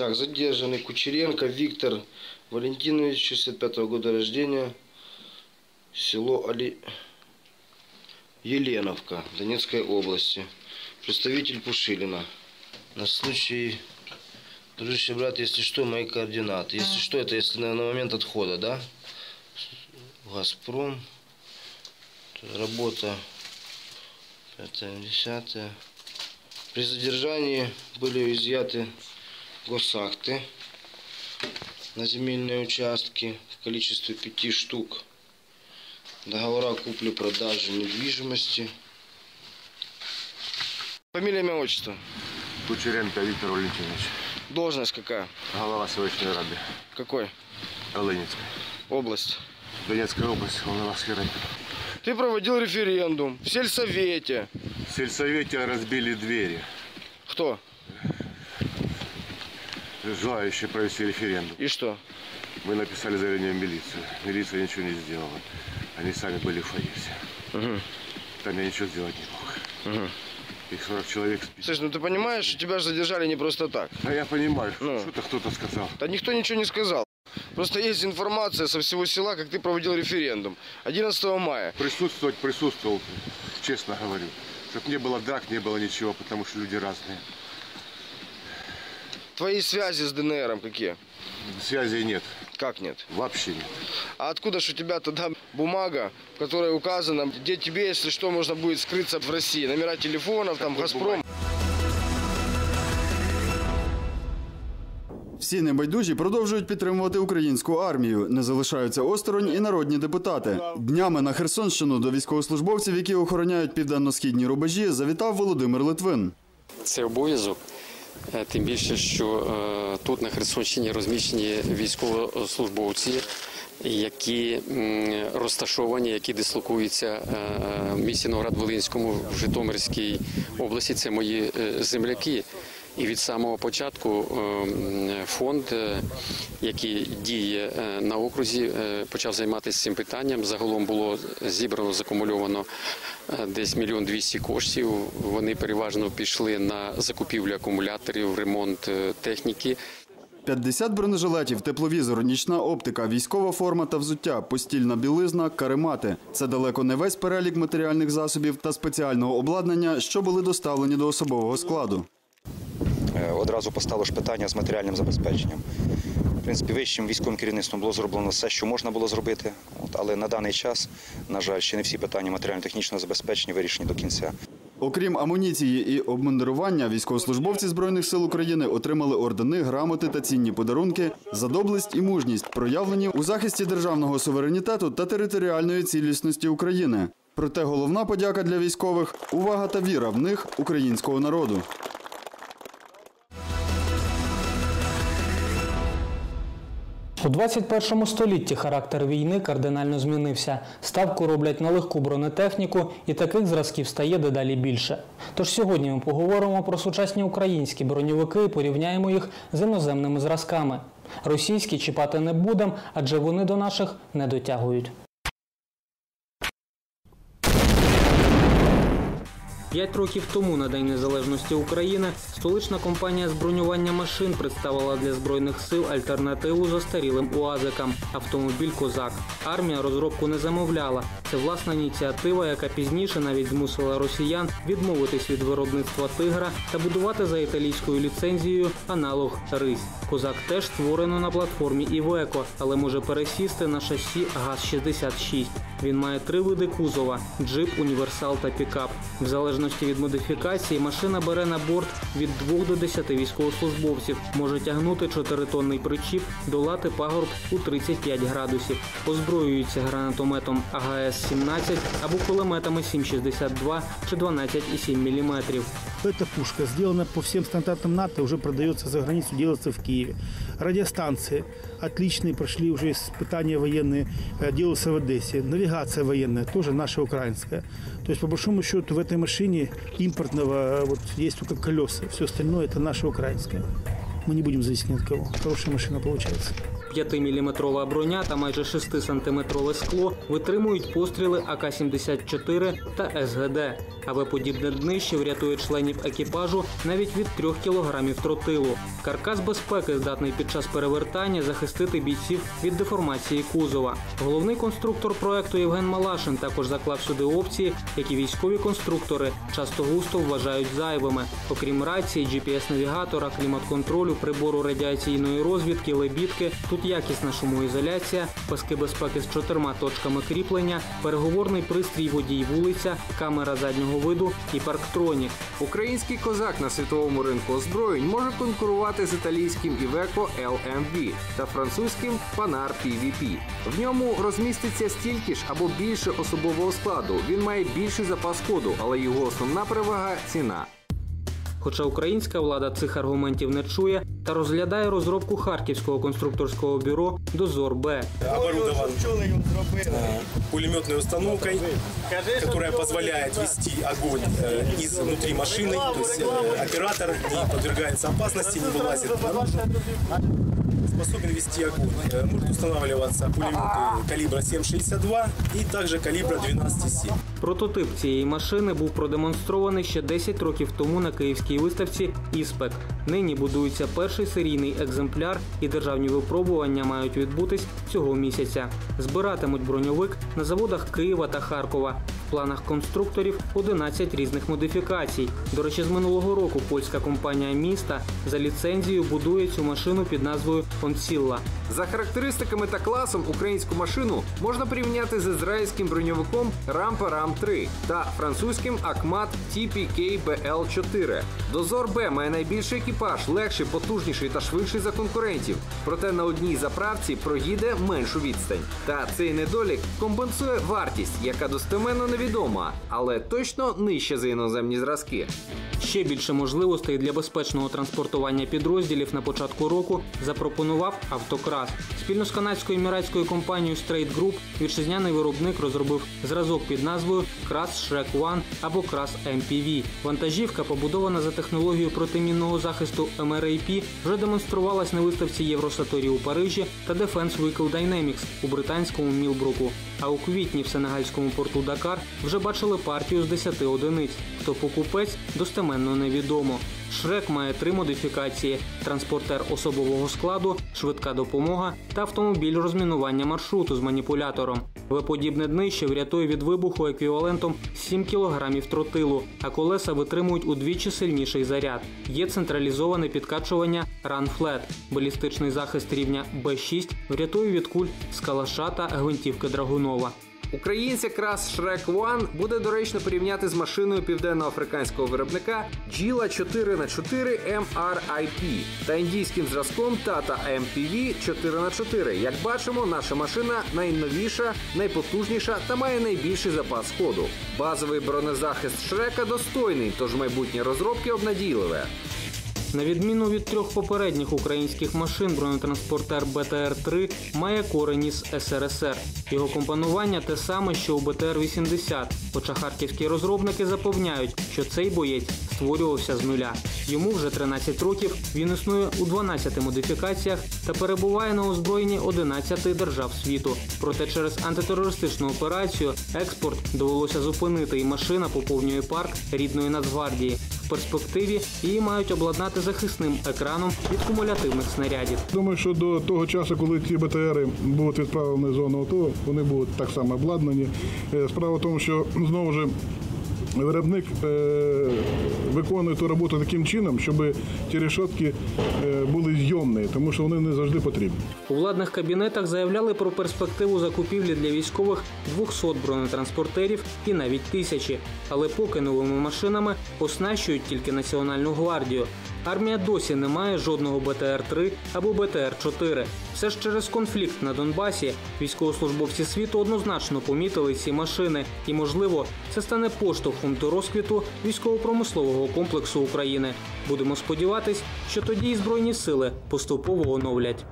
Так, задержанный Кучеренко Виктор Валентинович, 65 года рождения, село Али... Еленовка Донецкой области. Представитель Пушилина. На случай, дружище брат, если что, мои координаты. Если что, это если на, на момент отхода, да? Газпром. Работа. Пятое, десятое. При задержании были изъяты госакты на земельные участки в количестве пяти штук. Договора купли-продажи недвижимости. Фамилия, имя, отчество. Кучеренко Віктор Валентинович, Должность какая? голова селищної ради Какой? Оленівської, Область. Донецької області, голова ради. Ты проводил референдум в сельсовете. В сельсовете разбили двери, Кто? Желающие провести референдум. И что? Мы написали заявление в милицию. Милиция ничего не сделала. Они сами были в все. Мгм. Там я ничего сделать не мог. Мгм. Их 40 человек спит. Слышь, ну ты понимаешь, что тебя же задержали не просто так. А я понимаю, Ну. что-то кто-то сказал. Да никто ничего не сказал. Просто есть информация со всего села, как ты проводил референдум 11 мая. Присутствовать присутствовал, честно говорю. Чтоб не было драк, не было ничего, потому что люди разные. Твои связи с ДНРом какие? Связи нет, Как нет? вообще нет. А откуда ж у тебя тогда бумага, в которой указано, где тебе, если что, можно будет скрыться в России? Номера телефонов, там, Какой Газпром. Всі небайдужі продовжують підтримувати українську армію. Не залишаються осторонь і народні депутати. Днями на Херсонщину до військовослужбовців, які охороняють південно-східні рубежі, завітав Володимир Литвин. Це обов'язок. Е, Тим більше, що е, тут на Херсонщині розміщені військовослужбовці, які розташовані, які дислокуються е, в місті Новоград-Волинському в Житомирській області. Це мої земляки. І від самого початку е, фонд, е, який діє е, на окрузі, е, почав займатися цим питанням. Загалом було зібрано, закумульовано десь мільйон двісті коштів. Вони переважно пішли на закупівлю акумуляторів, ремонт техніки. 50 бронежилетів, тепловізор, нічна оптика, військова форма та взуття, постільна білизна, каремати. Це далеко не весь перелік матеріальних засобів та спеціального обладнання, що були доставлені до особового складу. Одразу постало ж питання з матеріальним забезпеченням. В принципі, вищим військовим керівництвом було зроблено все, що можна було зробити, От, але на даний час, на жаль, ще не всі питання матеріально-технічного забезпечення вирішені до кінця. Окрім амуніції і обмундирування, військовослужбовці Збройних сил України отримали ордени, грамоти та цінні подарунки за доблесть і мужність, проявлені у захисті державного суверенітету та територіальної цілісності України. Проте головна подяка для військових увага та віра в них українського народу. У 21 столітті характер війни кардинально змінився. Ставку роблять на легку бронетехніку, і таких зразків стає дедалі більше. Тож сьогодні ми поговоримо про сучасні українські броньовики і порівняємо їх з іноземними зразками. Російські чіпати не будемо, адже вони до наших не дотягують. П'ять років тому на День Незалежності України столична компанія з машин представила для збройних сил альтернативу застарілим уазикам автомобіль Козак. Армія розробку не замовляла. Це власна ініціатива, яка пізніше навіть змусила росіян відмовитись від виробництва тигра та будувати за італійською ліцензією аналог Рись. Козак теж створено на платформі Івеко, але може пересісти на шасі ГАЗ-66. Він має три види кузова: джип, універсал та пікап. В залежності від модифікації машина бере на борт від 2 до 10 військовослужбовців, може тягнути 4-тонний причіп, долати пагорб у 35 градусів. Озброюється гранатометом АГС-17 або кулеметами 7,62 чи 12,7 мм. Эта пушка сделана по всем стандартам НАТО, уже продается за границу, делается в Киеве. Радиостанции отличные, прошли уже испытания военные, э, делаются в Одессе. Навигация военная, тоже наша украинская. То есть, по большому счету, в этой машине импортного э, вот, есть только колеса. Все остальное – это наше украинское. Мы не будем зависеть ни от кого. Хорошая машина получается. 5-мм броня та майже 6-сантиметрове скло витримують постріли АК-74 та СГД. АВ подібне днище врятує членів екіпажу навіть від 3 кілограмів тротилу. Каркас безпеки здатний під час перевертання захистити бійців від деформації кузова. Головний конструктор проекту Євген Малашин також заклав сюди опції, які військові конструктори часто густо вважають зайвими. Окрім рації, GPS-навігатора, клімат-контролю, прибору радіаційної розвідки, лебідки, тут якісна шумоізоляція, паски безпеки з чотирма точками кріплення, переговорний пристрій водій вулиця, камера заднього виду і парктронік. Український козак на світовому ринку озброєнь може конкурувати з італійським Iveco LMV та французьким Panhard PVP. В ньому розміститься стільки ж або більше особового складу. Він має більший запас ходу, але його основна перевага ціна. Хоча українська влада цих аргументів не чує та розглядає розробку харківського конструкторського бюро Дозор Б. оборудован э, пулеметной установкой, которая позволяет вести огонь э, из внутри машины, то есть э, оператор не подвергается опасности, не вылазит наружу, способен вести огонь. Э, Может устанавливаться пулеметы калибра 7,62 и также калибра 12,7. Прототип цієї машини був продемонстрований ще 10 років тому на київській виставці «Іспек». Нині будується перший серійний екземпляр, і державні випробування мають відбутись цього місяця. Збиратимуть броньовик на заводах Києва та Харкова. Планах конструкторів 11 різних модифікацій. До речі, з минулого року польська компанія міста за ліцензією будує цю машину під назвою Онсілла. За характеристиками та класом українську машину можна порівняти з ізраїльським броньовиком Рампа Рам 3 та французьким Акмат TPK BL4. Дозор Б має найбільший екіпаж, легший, потужніший та швидший за конкурентів. Проте на одній заправці проїде меншу відстань. Та цей недолік компенсує вартість, яка достеменно невідома, але точно нижча за іноземні зразки. Ще більше можливостей для безпечного транспортування підрозділів на початку року запропонував Автокрас. Спільно з канадською еміратською компанією Straight Group вітчизняний виробник розробив зразок під назвою Крас Shrek One або Крас MPV. Вантажівка, побудована за технологією протимінного захисту MRAP, вже демонструвалась на виставці Євросаторі у Парижі та Defense Vehicle Dynamics у британському Мілбруку. А у квітні в сенегальському порту Дакар вже бачили партію з 10 одиниць. Хто покупець достеменно невідомо. Шрек має три модифікації: транспортер особового складу, швидка допомога та автомобіль розмінування маршруту з маніпулятором. Веподібне днище врятує від вибуху еквівалентом 7 кг тротилу, а колеса витримують удвічі сильніший заряд. Є централізоване підкачування Run Flat. Балістичний захист рівня Б6 врятує від куль з калаша та гвинтівки Драгунова. Українця крас Shrek One буде доречно порівняти з машиною південноафриканського виробника Gila 4х4 MRIP та індійським зразком Tata MPV 4х4. Як бачимо, наша машина найновіша, найпотужніша та має найбільший запас ходу. Базовий бронезахист Шрека достойний, тож майбутнє розробки обнадійливе. На відміну від трьох попередніх українських машин, бронетранспортер БТР-3 має корені з СРСР. Його компонування те саме, що у БТР-80. Хоча харківські розробники запевняють, що цей боєць створювався з нуля. Йому вже 13 років, він існує у 12 модифікаціях та перебуває на озброєнні 11 держав світу. Проте через антитерористичну операцію експорт довелося зупинити, і машина поповнює парк рідної Нацгвардії. Перспективі її мають обладнати захисним екраном від кумулятивних снарядів. Думаю, що до того часу, коли ці БТРи будуть відправлені в зону АТО, вони будуть так само обладнані. Е, Справа в тому, що знову ж виробник е, виконує ту роботу таким чином, щоб ті решетки е, були зйомні, тому що вони не завжди потрібні. У владних кабінетах заявляли про перспективу закупівлі для військових 200 бронетранспортерів і навіть тисячі. Але поки новими машинами оснащують тільки Національну гвардію. Армія досі не має жодного БТР-3 або БТР-4. Все ж через конфлікт на Донбасі військовослужбовці світу однозначно помітили ці машини, і можливо, це стане поштовхом до розквіту військово-промислового комплексу України. Будемо сподіватись, що тоді і збройні сили поступово оновлять.